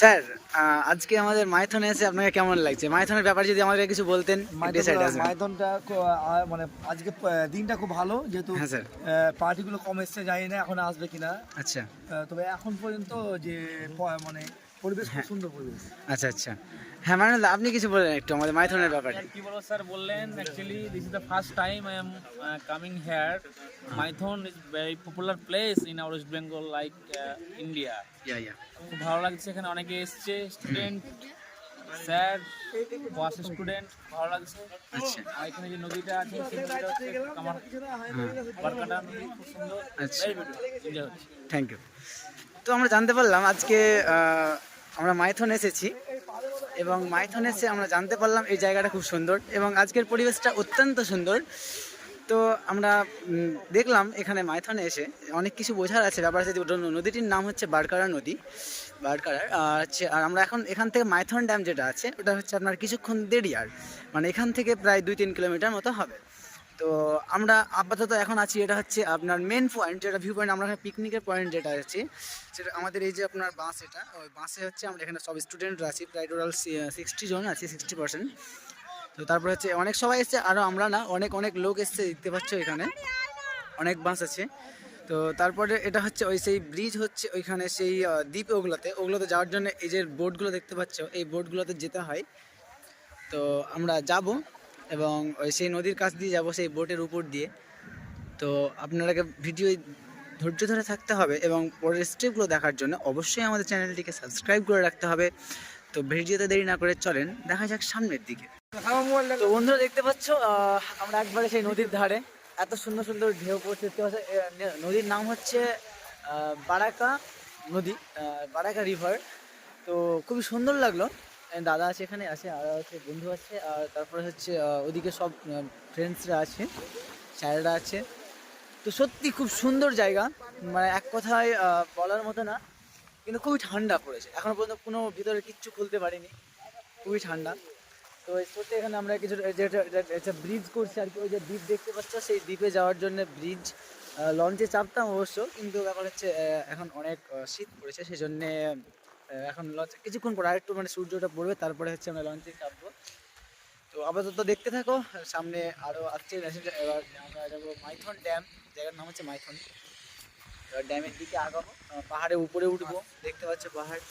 Sir আজকে আমাদের মাইথনে এসে আপনাকে কেমন লাগছে? মাইথনের ব্যাপারে যদি আমাদের কিছু বলতেন মাইথনটা মানে আজকে দিনটা খুব ভালো যেহেতু হ্যাঁ স্যার। পার্টিগুলো কম এসছে জানি না এখন আসবে কিনা। আচ্ছা। তবে এখন পর্যন্ত যে মানে পরিবেশ খুব সুন্দর পরিবেশ। আচ্ছা আচ্ছা। হ্যাঁ মানে আপনি কিছু বলেন একটু আমাদের মাইথনের ব্যাপারে। কি বলব স্যার বললেন actually this is the first time I am coming here Maithon is very popular place in our West Bengal like India yeah yeah খুব ভালো লাগছে এখানে অনেকে এসছে স্টুডেন্ট স্যার বাস স্টুডেন্ট ভালো লাগছে। আচ্ছা। আর এখানে যে নদীটা আছে নদীটা আমার বারকাটা নদী খুব সুন্দর। আচ্ছা। থ্যাংক ইউ তো আমরা জানতে পারলাম আজকে আমরা মাইথন এসেছি এবং মাইথন এসে আমরা জানতে পারলাম এই জায়গাটা খুব সুন্দর এবং আজকের পরিবেশটা অত্যন্ত সুন্দর। তো আমরা দেখলাম এখানে মাইথনে এসে অনেক কিছু বোঝার আছে। ব্যাপার আছে নদীটির নাম হচ্ছে বারকারা নদী। বারকারার, আর হচ্ছে, আর আমরা এখন এখান থেকে মাইথন ড্যাম যেটা আছে, ওটা হচ্ছে আপনার কিছুক্ষণ দেরি আর মানে এখান থেকে প্রায় দুই তিন কিলোমিটার মতো হবে। তো আমরা আপাতত এখন আছি, এটা হচ্ছে আপনার মেন পয়েন্ট যেটা ভিউ পয়েন্ট আমরা এখানে পিকনিকের পয়েন্ট যেটা আছে, সেটা আমাদের এই যে আপনার বাস এটা, ওই বাসে হচ্ছে আমরা এখানে সব স্টুডেন্টরা আছি, প্রায় টোটাল সিক্সটি জন আছি সিক্সটি পার্সেন্ট তো তারপরে হচ্ছে অনেক সবাই এসছে আরও আমরা না, অনেক অনেক লোক এসছে, দেখতে পাচ্ছ এখানে। অনেক বাস আছে। তো তারপরে এটা হচ্ছে ওই সেই ব্রিজ হচ্ছে ওইখানে সেই দ্বীপ ওগুলোতে। ওগুলোতে যাওয়ার জন্য এই যে বোটগুলো দেখতে পাচ্ছ, এই বোটগুলোতে যেতে হয়। তো আমরা যাব। এবং ওই সেই নদীর কাছ দিয়ে যাব, সেই বোটের উপর দিয়ে। তো আপনারাকে ভিডিও ধৈর্য ধরে থাকতে হবে এবং পরের স্টেপগুলো দেখার জন্য অবশ্যই আমাদের চ্যানেলটিকে সাবস্ক্রাইব করে রাখতে হবে। তো ভিডিওতে দেরি না করে চলেন, দেখা যাক সামনের দিকে। তো বন্ধুরা দেখতে পাচ্ছ আমরা একবারে সেই নদীর ধারে। এত সুন্দর সুন্দর ঢেউ পড়ছে, দেখতে পাচ্ছ নদীর নাম হচ্ছে বারাকা নদী বারাকা রিভার তো খুবই সুন্দর লাগল। দাদা আছে এখানে, আছে, আর হচ্ছে বন্ধু আছে, আর তারপরে হচ্ছে ওদিকে সব ফ্রেন্ডসরা আছে, স্যারেরা আছে। তো সত্যি খুব সুন্দর জায়গা। মানে এক কথায় বলার মতো না, কিন্তু খুবই ঠান্ডা পড়েছে। এখনও পর্যন্ত কোনো ভিতরে কিচ্ছু খুলতে পারিনি, খুবই ঠান্ডা। তো সত্যি এখানে আমরা কিছু যেটা একটা ব্রিজ করছি আর কি, ওই যে দ্বীপ দেখতে পাচ্ছ, সেই দ্বীপে যাওয়ার জন্য ব্রিজ লঞ্চে চাপতাম অবশ্য, কিন্তু ব্যাপার হচ্ছে এখন অনেক শীত পড়েছে সেই জন্যে এখন লঞ্চ কিছুক্ষণ পর আরেকটু মানে সূর্যটা পড়বে, তারপরে হচ্ছে আমরা লঞ্চে চাপবো। তো আপাতত দেখতে থাকো, সামনে আরও আসছে এবার আমরা যাব মাইথন ড্যাম, জায়গার নাম হচ্ছে মাইথন। এবার ড্যামের দিকে আগাবো পাহাড়ে উপরে উঠবো, দেখতে পাচ্ছ পাহাড়।